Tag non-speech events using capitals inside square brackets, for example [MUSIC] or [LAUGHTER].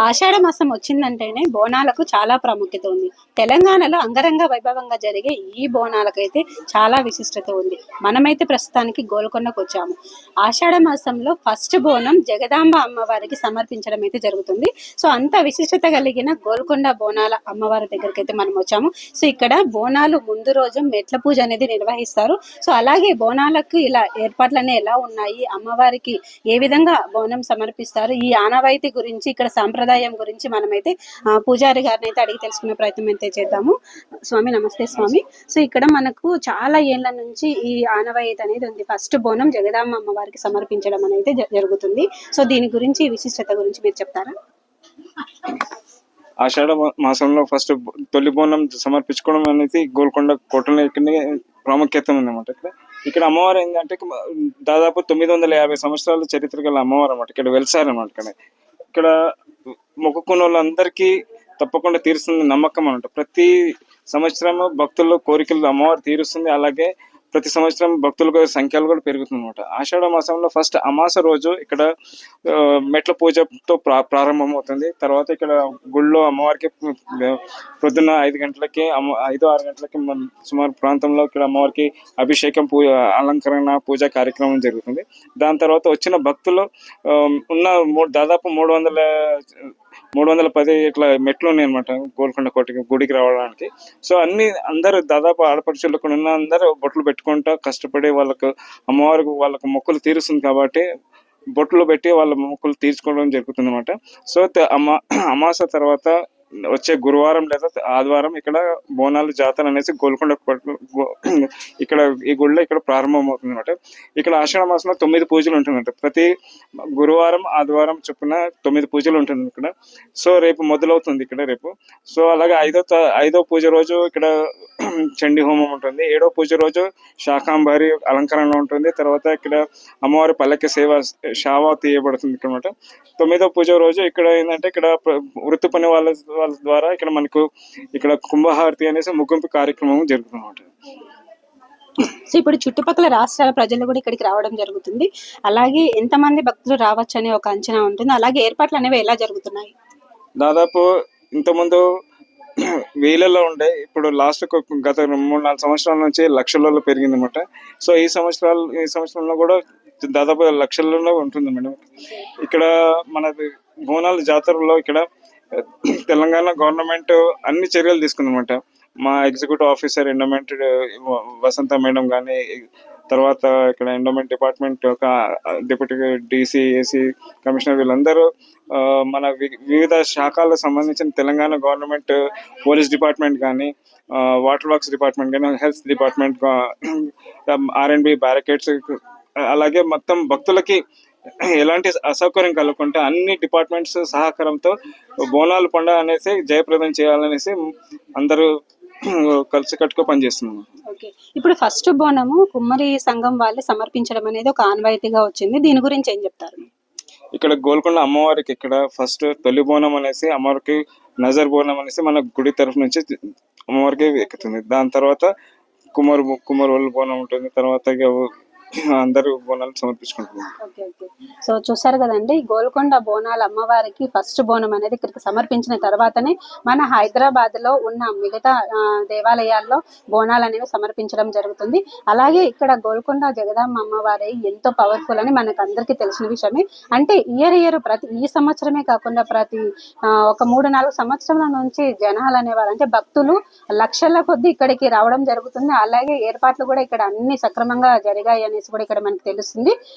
ఆషాఢ మాసం వచ్చిందంటేనే బోనాలకు చాలా ప్రాముఖ్యత ఉంది. తెలంగాణలో అంగరంగ వైభవంగా జరిగే ఈ బోనాలకైతే చాలా విశిష్టత ఉంది. మనమైతే ప్రస్తుతానికి గోల్కొండకు వచ్చాము. ఆషాఢ మాసంలో ఫస్ట్ బోనం జగదాంబ అమ్మవారికి సమర్పించడం అయితే జరుగుతుంది. సో అంత విశిష్టత కలిగిన గోల్కొండ బోనాల అమ్మవారి దగ్గరికి అయితే మనం వచ్చాము. సో ఇక్కడ బోనాలు ముందు రోజు మెట్ల పూజ అనేది నిర్వహిస్తారు. సో అలాగే బోనాలకు ఇలా ఏర్పాట్లనే ఎలా ఉన్నాయి? అమ్మవారికి ఏ విధంగా బోనం సమర్పిస్తారు? ఈ ఆనవాయితీ గురించి ఇక్కడ సాంప్రదాయ సంప్రదాయం గురించి మనమైతే పూజారి గారిని అయితే అడిగి తెలుసుకునే ప్రయత్నం అయితే చేద్దాము. స్వామి నమస్తే స్వామి. సో ఇక్కడ మనకు చాలా ఏళ్ళ నుంచి ఈ ఆనవాయితీ అనేది ఉంది. ఫస్ట్ బోనం జగదాంబ అమ్మవారికి సమర్పించడం అనేది జరుగుతుంది. సో దీని గురించి విశిష్టత గురించి మీరు చెప్తారా? ఆషాఢ మాసంలో ఫస్ట్ తొలి బోనం సమర్పించుకోవడం అనేది గోల్కొండ కోటలో ఇక్కడ ప్రాముఖ్యత ఉందన్నమాట. ఇక్కడ ఇక్కడ అమ్మవారు ఏంటంటే దాదాపు తొమ్మిది వందల యాభై సంవత్సరాల చరిత్ర గల అమ్మవారు అన్నమాట. ఇక్కడ వెలిసారన్నమాట ఇక్కడ. ఇక్కడ మొక్కుకున్న వాళ్ళందరికీ తప్పకుండా తీరుస్తుంది నమ్మకం అనమాట ప్రతి సంవత్సరం భక్తుల కోరికలు అమ్మవారు తీరుస్తుంది. అలాగే ప్రతి సంవత్సరం భక్తుల సంఖ్యలు కూడా పెరుగుతుంది అనమాట ఆషాఢ మాసంలో ఫస్ట్ అమాస రోజు ఇక్కడ మెట్ల పూజతో ప్రా ప్రారంభమవుతుంది. తర్వాత ఇక్కడ గుళ్ళో అమ్మవారికి ప్రొద్దున పొద్దున్న ఐదు గంటలకి అమ్మ ఐదు ఆరు గంటలకి సుమారు ప్రాంతంలో ఇక్కడ అమ్మవారికి అభిషేకం పూజ అలంకరణ పూజా కార్యక్రమం జరుగుతుంది. దాని తర్వాత వచ్చిన భక్తులు ఉన్న మూడు దాదాపు మూడు వందల మూడు వందల పది ఇట్లా మెట్లు ఉన్నాయి అనమాట గోల్కొండ కోటకి గుడికి రావడానికి. సో అన్ని అందరూ దాదాపు ఆడపడుచులు కూడా ఉన్న అందరూ బొట్లు పెట్టుకుంటా కష్టపడి వాళ్ళకు అమ్మవారికి వాళ్ళకు మొక్కులు తీరుస్తుంది కాబట్టి బొట్లు పెట్టి వాళ్ళ మొక్కులు తీర్చుకోవడం జరుగుతుంది అనమాట సో అమా అమాస తర్వాత వచ్చే గురువారం లేదా ఆదివారం ఇక్కడ బోనాలు జాతర అనేసి గోల్కొండ [CLEARS THROAT] ఇక్కడ ఈ గుడిలో ఇక్కడ ప్రారంభం అవుతుంది అనమాట ఇక్కడ ఆషాఢ మాసంలో తొమ్మిది పూజలు ఉంటుందంట ప్రతి గురువారం ఆదివారం చొప్పున తొమ్మిది పూజలు ఉంటుంది ఇక్కడ. సో రేపు మొదలవుతుంది ఇక్కడ రేపు. సో అలాగే ఐదో త- ఐదో పూజ రోజు ఇక్కడ చండీ హోమం ఉంటుంది. ఏడో పూజ రోజు శాకాంబారి అలంకరణ ఉంటుంది. తర్వాత ఇక్కడ అమ్మవారి పల్లకి సేవ షావా తీయబడుతుంది అనమాట తొమ్మిదో పూజ రోజు ఇక్కడ ఏంటంటే ఇక్కడ వృత్తి పని వాళ్ళ వాళ్ళ ద్వారా ఇక్కడ మనకు ఇక్కడ కుంభహారతి అనేసి ముగింపు కార్యక్రమం జరుగుతుంది అన్నమాట సో ఇప్పుడు చుట్టుపక్కల రాష్ట్రాల ప్రజలు కూడా ఇక్కడికి రావడం జరుగుతుంది. అలాగే ఎంతమంది భక్తులు రావచ్చు అనే ఒక అంచనా ఉంటుంది. అలాగే ఏర్పాట్లు అనేవి ఎలా జరుగుతున్నాయి? దాదాపు ఇంతకుముందు వేలలో ఉండే. ఇప్పుడు లాస్ట్ గత మూడు నాలుగు సంవత్సరాల నుంచి లక్షలలో పెరిగింది అనమాట సో ఈ సంవత్సరాలు ఈ సంవత్సరంలో కూడా దాదాపు లక్షలలో ఉంటుంది మేడం. ఇక్కడ మన బోనాల జాతరలో ఇక్కడ తెలంగాణ గవర్నమెంట్ అన్ని చర్యలు తీసుకుందన్నమాట. మా executive officer endowment Vasantha madam కానీ తర్వాత ఇక్కడ ఎండోమెంట్ డిపార్ట్మెంట్ ఒక డిప్యూటీ డీసీ ఏసీ కమిషనర్ వీళ్ళందరూ మన వి- వివిధ శాఖలకు సంబంధించిన తెలంగాణ గవర్నమెంట్ పోలీస్ డిపార్ట్మెంట్ కానీ వాటర్ వర్క్స్ డిపార్ట్మెంట్ కానీ health department R and B barricades అలాగే మొత్తం భక్తులకి ఎలాంటి అసౌకర్యం కలగకుండా అన్ని డిపార్ట్మెంట్స్ సహకారంతో బోనాలు పండుగ అనేసి జయప్రదం చేయాలనేసి అందరూ కలిసి కట్టుకో పనిచేస్తున్నాం ఓకే. ఇప్పుడు ఫస్ట్ బోనము కుమ్మరి సంఘం వాళ్ళు సమర్పించడం అనేది ఒక ఆనవాయితీగా వచ్చింది. దీని గురించి ఏం చెప్తారు? ఇక్కడ గోల్కొండ అమ్మవారికి ఇక్కడ ఫస్ట్ తొలి బోనం అనేసి అమ్మవారికి నజర్ బోనం అనేసి మన గుడి తరఫు నుంచి అమ్మవారికి ఎక్కుతుంది. దాని తర్వాత కుమార్ కుమార్ వాళ్ళ బోనం ఉంటుంది. తర్వాత అందరూ బోనాలు సమర్పించుకుంటున్నారు. Okay okay. సో చూసారు కదండి గోల్కొండ బోనాల అమ్మవారికి ఫస్ట్ బోనం అనేది ఇక్కడికి సమర్పించిన తర్వాతనే మన హైదరాబాద్లో ఉన్న మిగతా దేవాలయాల్లో బోనాలు అనేవి సమర్పించడం జరుగుతుంది. అలాగే ఇక్కడ గోల్కొండ జగదాంబ అమ్మవారి ఎంతో పవర్ఫుల్ అని మనకు అందరికీ తెలిసిన విషయమే. అంటే ఇయర్ ఇయర్ ప్రతి ఈ సంవత్సరమే కాకుండా ప్రతి ఒక మూడు నాలుగు సంవత్సరాల నుంచి జనాలు అనేవారు అంటే భక్తులు లక్షల కొద్ది ఇక్కడికి రావడం జరుగుతుంది. అలాగే ఏర్పాట్లు కూడా ఇక్కడ అన్ని సక్రమంగా జరిగాయి అని కూడా ఇక్కడ మనకు తెలుస్తుంది.